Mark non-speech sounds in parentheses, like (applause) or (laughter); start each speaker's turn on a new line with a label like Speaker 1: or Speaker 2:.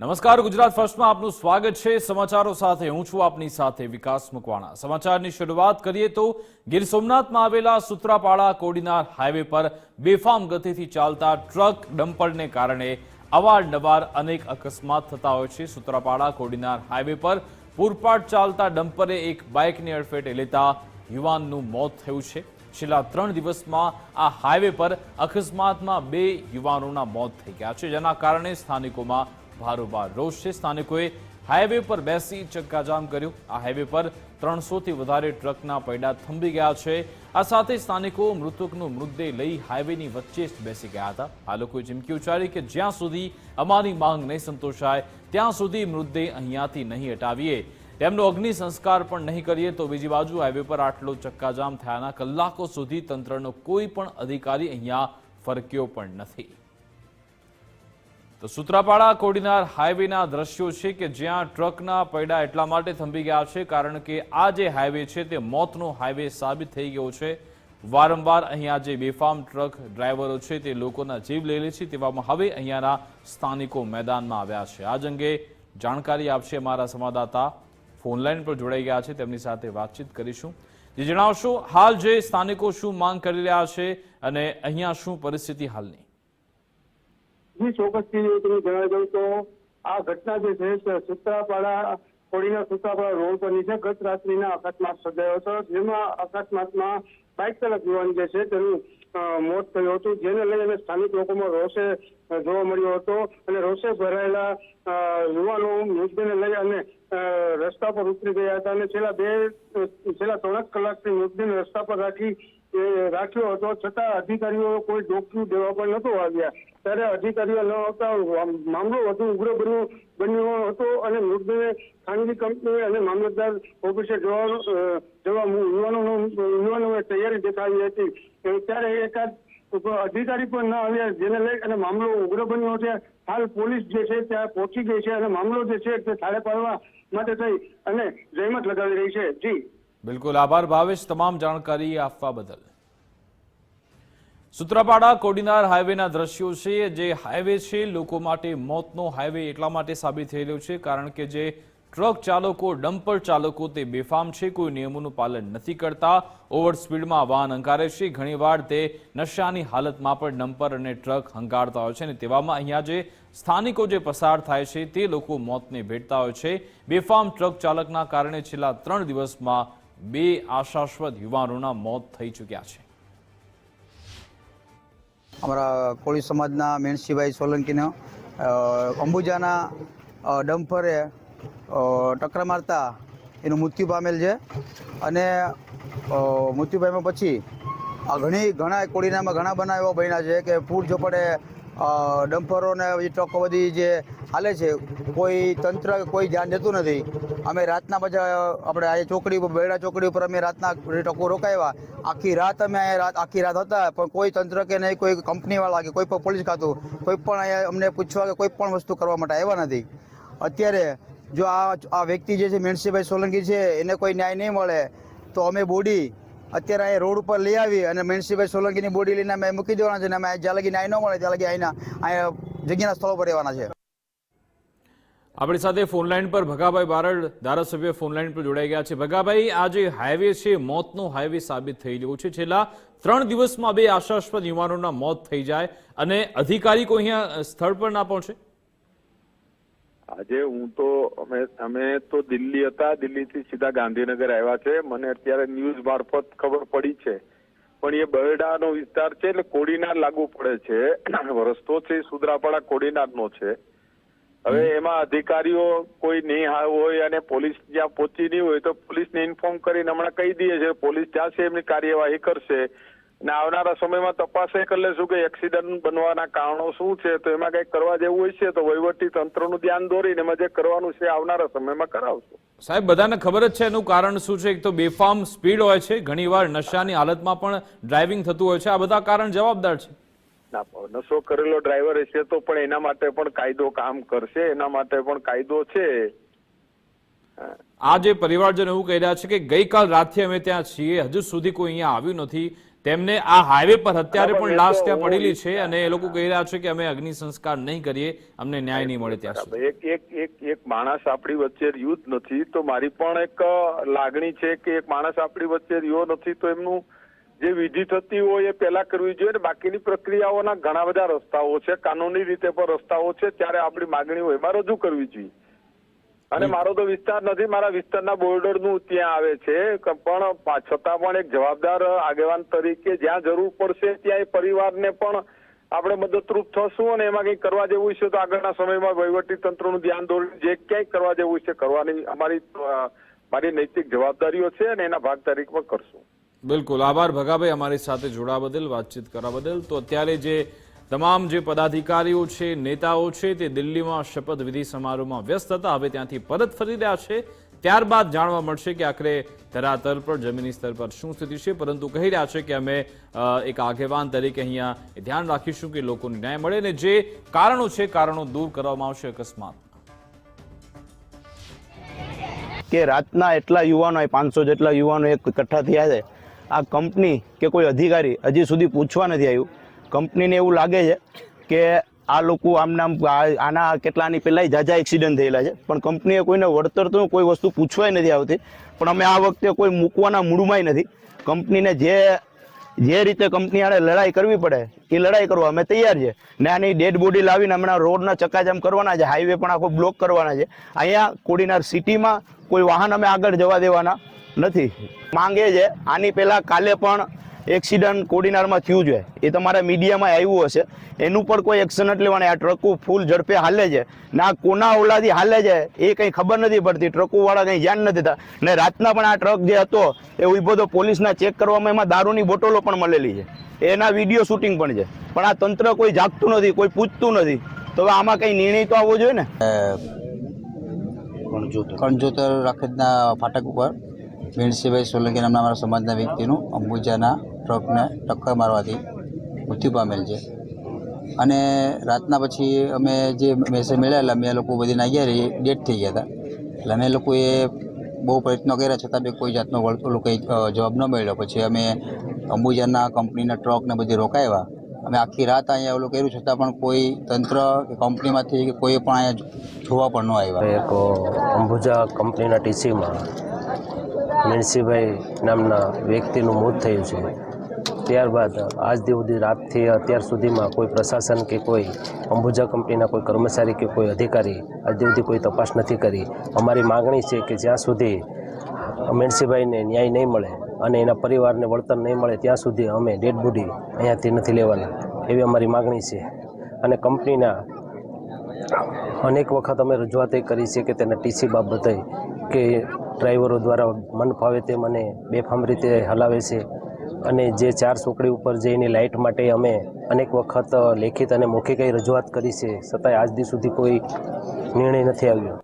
Speaker 1: નમસ્કાર, ગુજરાત ફર્સ્ટમાં આપનું સ્વાગત છે. સમાચારો સાથે હું છું આપની સાથે વિકાસ મકવાણા. સમાચારની શરૂઆત કરીએ તો ગીર સોમનાથમાં આવેલા સુત્રાપાડા કોડીનાર હાઈવે પર બેફામ ગતિથી ચાલતા ટ્રક ડમ્પરને કારણે અવારનવાર અનેક અકસ્માત થતા હોય છે. સુત્રાપાડા કોડીનાર હાઈવે પર પૂરપાટ ચાલતા ડમ્પરે એક બાઇકની અડફેટે લેતા યુવાનનું મોત થયું છે. છેલ્લા ત્રણ દિવસમાં આ હાઈવે પર અકસ્માતમાં બે યુવાનોના મોત થઈ ગયા છે, જેના કારણે સ્થાનિકોમાં ભારોભાર રોષ છે. સ્થાનિકોએ હાઈવે પર બેસી ચક્કાજામ કર્યું. આ હાઈવે પર ત્રણસોથી વધારે ટ્રકના પૈડા થંભી ગયા છે. આ સાથે સ્થાનિકો મૃતકનું મૃતદેહ લઈ હાઈવેની વચ્ચે જ બેસી ગયા હતા. આ લોકોએ ચીમકી ઉચ્ચારી કે જ્યાં સુધી અમારી માંગ નહીં સંતોષાય, ત્યાં સુધી મૃતદેહ અહીંયાથી નહીં હટાવીએ. તેમનો અગ્નિ સંસ્કાર પણ નહીં કરીએ તો બીજી બાજુ હાઈવે પર આટલો ચક્કાજામ થયાના કલાકો સુધી તંત્રનો કોઈ પણ અધિકારી અહીંયા ફરક્યો પણ નથી. તો સુત્રાપાડા કોડીનાર હાઈવેના દ્રશ્યો છે કે જ્યાં ટ્રકના પૈડા એટલા માટે થંભી ગયા છે કારણ કે આ જે હાઈવે છે તે મોતનો હાઈવે સાબિત થઈ ગયો છે. વારંવાર અહીંયા જે બેફામ ટ્રક ડ્રાઈવરો છે તે લોકોના જીવ લઈ લે છે તેવામાં હવે અહીંયાના સ્થાનિકો મેદાનમાં આવ્યા છે. આ જ અંગે જાણકારી આપશે અમારા સંવાદદાતા. ફોનલાઈન પર જોડાઈ ગયા છે. તેમની સાથે વાતચીત કરીશું. જે જણાવશો, હાલ જે સ્થાનિકો શું માંગ કરી રહ્યા છે અને અહીંયા શું પરિસ્થિતિ હાલની?
Speaker 2: જી ચોક્કસથી તમને જણાવી દઉં તો આ ઘટના જે છે સુત્રાપાડા કોડીના સુત્રાપાડા રોડ પરની છે ગત રાત્રિના અકસ્માત સર્જાયો હતો. જેમાં અકસ્માતમાં બાઇક ચાલક યુવાન જે છે તેનું મોત થયું હતું, જેને લઈ અને સ્થાનિક લોકોમાં રોષે જોવા મળ્યો હતો અને રોષે ભરાયેલા યુવાનો મૃતદેહને લઈ અને રસ્તા પર ઉતરી ગયા હતા અને છેલ્લા બે, છેલ્લા ત્રણ કલાકથી મૃતદેહને રસ્તા પર રાખી રાખ્યો હતો. છતાં અધિકારીઓ કોઈ ડોક્યુ દેવા પણ નહોતું આવ્યા. ત્યારે અધિકારીઓ ન આવતા મામલો વધુ ઉગ્ર બન્યો બન્યો હતો અને મૃતદેહને ખાનગી કંપની અને મામલતદાર ઓફિસે જવાનો જવા યુવાનોનો, યુવાનોએ તૈયારી દેખાવી હતી. ત્યારે એકાદ અધિકારી પણ ન આવ્યા, જેને લઈ અને મામલો ઉગ્ર બન્યો છે. હાલ પોલીસ જે છે ત્યાં પહોંચી ગઈ છે અને મામલો જે છે તે થાળે પાડવા માટે થઈ અને જહેમત લગાવી રહી છે. જી.
Speaker 1: બિલકુલ આભાર ભાવેશ. તમામ જાણકારી આપવા બદલ. સુત્રાપાડા કોડીનાર હાઈવેના દ્રશ્યો છે જે હાઈવે છે, લોકો માટે મોતનો હાઈવે એટલા માટે સાબિત થઈ રહ્યો છે, કારણ કે જે ટ્રક ચાલકો, ડમ્પર ચાલકો તે બેફામ છે, કોઈ નિયમોનું પાલન નથી કરતા. ઓવર સ્પીડમાં વાહન હંકારે છે, ઘણીવાર તે નશાની હાલતમાં પણ ડમ્પર અને ટ્રક હંકારતા હોય છે અને તેવામાં અહીંયા જે સ્થાનિકો જે પસાર થાય છે તે લોકો મોતને ભેટતા હોય છે. બેફામ ટ્રક ચાલકના કારણે છેલ્લા ત્રણ દિવસમાં બે આશાશ્વત યુવાનોના મોત થઈ ચૂક્યા છે.
Speaker 3: અમારા કોળી સમાજના મેણસીભાઈ સોલંકીને અંબુજાના ડમ્ફરે અ, મારતા એનું મૃત્યુ પામેલ છે. અને મૃત્યુ પામ્યા પછી આ ઘણી ઘણા કોળીનામાં ઘણા બનાવ એવા બન્યા છે કે પૂર ઝોપડે અ, ડમ્પરો બધી ટ્રકો બધી જે હાલે છે કોઈ તંત્ર કોઈ ધ્યાન દેતું નથી. અમે રાતના બધા આપણે આ ચોકડી ઉપર બેડા ચોકડી ઉપર અમે રાતના ટકો રોકાયા. આખી રાત અમે અહીંયા રાત આખી રાત હતા પણ કોઈ તંત્ર કે નહીં કોઈ કંપનીવાળા કે કોઈ પણ પોલીસ ખાતું કોઈ પણ અહીંયા અમને પૂછવા કે કોઈ પણ વસ્તુ કરવા માટે આવ્યા નથી. અત્યારે જો આ આ વ્યક્તિ જે છે મેણસીભાઈ સોલંકી છે એને કોઈ ન્યાય નહીં મળે તો અમે બોડી અત્યારે અહીંયા રોડ ઉપર લઈ આવી અને મેણસીભાઈ સોલંકીની બોડી લઈને અમે મૂકી દેવાના છે અને અમે જ્યાં લગી ન્યાય ન મળે ત્યાં લગી અહીંના, અહીં જગ્યાના સ્થળો પર રહેવાના છે.
Speaker 1: આપણી સાથે ફોનલાઈન પર ભગાભાઈ બારડ, ધારાસભ્ય ફોનલાઈન પર જોડાઈ ગયા છે. ભગાભાઈ આ જે હાઈવે છે, મોતનો હાઈવે સાબિત થઈ રહ્યો છે. છેલ્લા ત્રણ દિવસમાં બે આશાસ્પદ યુવાનોના મોત થઈ જાય અને અધિકારી કોઈ અહીંયા સ્થળ પર ના પહોંચે.
Speaker 4: આજે હું તો અમે અમે તો દિલ્હી હતા. દિલ્હીથી સીધા ગાંધીનગર આવ્યા છે. મને અત્યારે ન્યૂઝ મારફત ખબર પડી છે. પણ એ બરડાનો વિસ્તાર છે એટલે કોડીનાર લાગુ પડે છે. (clears throat) રસ્તો છે સુદરાપાડા કોડીનારનો છે. હવે એમાં અધિકારીઓ કોઈ નહીં આવ્યો હોય અને પોલીસ જ્યાં પહોંચી નહીં હોય તો પોલીસને ઇન્ફોર્મ કરીને હમણાં કહી દઈએ છે. પોલીસ જ્યાં છે એમની કાર્યવાહી કરશે. અને આવનારા સમયમાં તપાસ એ કરી લેશું કે એક્સિડન્ટ બનવાના કારણો શું છે. તો એમાં કંઈક કરવા જેવું હોય છે તો વહીવટી તંત્રનું ધ્યાન દોરીને એમાં જે કરવાનું છે આવનારા સમયમાં કરાવશું.
Speaker 1: સાહેબ બધાને ખબર જ છે એનું કારણ શું છે? એક તો બેફામ સ્પીડ હોય છે ઘણીવાર નશાની હાલતમાં પણ ડ્રાઇવિંગ થતું હોય છે. આ બધા કારણ જવાબદાર છે.
Speaker 4: ના નશો કરેલો ડ્રાઈવર હશે તો પણ એના માટે પણ કાયદો કામ કરશે. એના માટે પણ કાયદો છે.
Speaker 1: આ જે પરિવારજન એવું કહી રહ્યા છે કે ગઈકાલ રાતથી અમે ત્યાં છીએ. હજુ સુધી કોઈ અહીંયા આવ્યું નથી. તેમને આ હાઈવે પર અત્યારે પણ લાશ ત્યાં પડેલી છે અને એ લોકો કહી રહ્યા છે કે અમે અગ્નિ સંસ્કાર નહીં કરીએ અમને ન્યાય નહીં મળે ત્યાં સુધી.
Speaker 4: એક એક એક એક માણસ આપણી વચ્ચે રહ્યું જ નથી તો મારી પણ એક લાગણી છે કે એક માણસ આપણી વચ્ચે રહ્યો નથી તો એમનું જે વિધિ થતી હોય એ પહેલા કરવી જોઈએ ને બાકીની પ્રક્રિયાઓના ઘણા બધા રસ્તાઓ છે કાનૂની રીતે પણ રસ્તાઓ છે ત્યારે આપણી માગણીઓ એમાં રજૂ કરવી જોઈએ. અને મારો તો વિસ્તાર નથી મારા વિસ્તારના બોર્ડરનું ત્યાં આવે છે પણ છતાં પણ એક જવાબદાર આગેવાન તરીકે જ્યાં જરૂર પડશે ત્યાં એ પરિવારને પણ આપણે મદદરૂપ થશું અને એમાં કંઈક કરવા જેવું છે તો આગળના સમયમાં વહીવટી તંત્રનું ધ્યાન દોરવું જે ક્યાંય કરવા જેવું છે કરવાની અમારી મારી નૈતિક જવાબદારીઓ છે અને એના ભાગ તરીકે પણ કરશું.
Speaker 1: બિલકુલ. આભાર ભગાભાઈ અમારી સાથે જોડા બદલ વાતચીત કરવા બદલ. તો અત્યારે જે તમામ જે પદાધિકારીઓ છે, નેતાઓ છે, તે દિલ્હીમાં શપથવિધિ સમારોહમાં વ્યસ્ત હતા. હવે ત્યાંથી પરત ફરી રહ્યા છે. ત્યારબાદ જાણવા મળશે કે આખરે ધરાતલ પર, જમીની સ્તર પર શું સ્થિતિ છે. પરંતુ કહી રહ્યા છે કે અમે એક આગેવાન તરીકે અહીંયા ધ્યાન રાખીશું કે લોકોને ન્યાય મળે અને જે કારણો છે, કારણો દૂર કરવામાં આવશે અકસ્માત.
Speaker 5: કે રાતના એટલા યુવાનો પાંચસો જેટલા યુવાનો એક એકઠા થયા છે. આ કંપની કે કોઈ અધિકારી હજી સુધી પૂછવા નથી આવ્યું. કંપનીને એવું લાગે છે કે આ લોકો આમના નામ આના કેટલાની પહેલાંય જાજા એક્સિડન્ટ થયેલા છે. પણ કંપનીએ કોઈને વળતર તો કોઈ વસ્તુ પૂછવાય નથી આવતી. પણ અમે આ વખતે કોઈ મૂકવાના મૂડમાંય નથી. કંપનીને જે જે રીતે કંપની આડે લડાઈ કરવી પડે, એ લડાઈ કરવા અમે તૈયાર છે. ને આની ડેડ બોડી લાવીને હમણાં રોડના ચક્કાજામ કરવાના છે હાઈવે પણ આખો બ્લોક કરવાના છે. અહીંયા કોડીનાર સિટીમાં કોઈ વાહન અમે આગળ જવા દેવાના નથી. માંગે છે, આની પહેલાં કાલે પણ એક્સિડન્ટ કોડીનારમાં થયું છે. એ તમારા મીડિયામાં આવ્યું હશે. એનું પણ કોઈ એક્શન નથી લેવાની. આ ટ્રકો ફૂલ ઝડપે હાલે છે. ને, કોના ઓલાથી હાલે છે, એ કંઈ ખબર નથી પડતી. ટ્રકોવાળા કંઈ ધ્યાન નથી થતા ને રાતના પણ આ ટ્રક જે હતો, એ ઊભો તો પોલીસના ચેક કરવામાં એમાં દારૂની બોટલો પણ મળેલી છે. એના વીડિયો શૂટિંગ પણ છે. પણ આ તંત્ર કોઈ જાગતું નથી, કોઈ પૂછતું નથી. તો હવે આમાં કંઈ નિર્ણય તો આવવો જોઈએ ને?
Speaker 6: કણજોતર. રાખેજના ફાટક ઉપર. વેણસીભાઈ સોલંકી નામના અમારા સમાજના વ્યક્તિનું અંબુજાના ટ્રકને ટક્કર મારવાથી મૃત્યુ પામેલ છે. અને રાતના પછી અમે જે મેસેજ મળ્યા એટલે અમે લોકો બધી ગયા રહી ડેટ થઈ ગયા હતા. એટલે અમે લોકોએ બહુ પ્રયત્નો કર્યા, છતાં બી કોઈ જાતનો વળતો લોકો જવાબ ન મળ્યો. પછી અમે અંબુજાના કંપનીના ટ્રકને બધી રોકાવ્યા અમે આખી રાત અહીંયા ઓલું કર્યું, છતાં પણ કોઈ તંત્ર કે કંપનીમાંથી કોઈ પણ અહીંયા જોવા પણ ન આવ્યા.
Speaker 7: અંબુજા કંપનીના ટીસીમાં મીણસીભાઈ નામના વ્યક્તિનું મોત થયું છે. ત્યારબાદ આજ સુધી રાતથી અત્યાર સુધીમાં કોઈ પ્રશાસન કે કોઈ અંબુજા કંપનીના કોઈ કર્મચારી કે કોઈ અધિકારી આજ સુધી કોઈ તપાસ નથી કરી. અમારી માગણી છે કે જ્યાં સુધી મેણસીભાઈને ન્યાય નહીં મળે અને એના પરિવારને વળતર નહીં મળે, ત્યાં સુધી અમે ડેડ બોડી અહીંયાથી નથી લેવાના. એવી અમારી માગણી છે. અને કંપનીના અનેક વખત અમે રજૂઆત એ કરી છે કે તેના ટીસી બાબતે કે ડ્રાઈવરો દ્વારા મન ફાવે તે મને બેફામ રીતે હલાવે છે. અને જે ચાર ચોકડી ઉપર જે એની લાઇટ માટે અમે અનેક વખત લેખિત અને મૌખિક રજૂઆત કરી છે, છતાંય આજ દી સુધી કોઈ નિર્ણય નથી આવ્યો.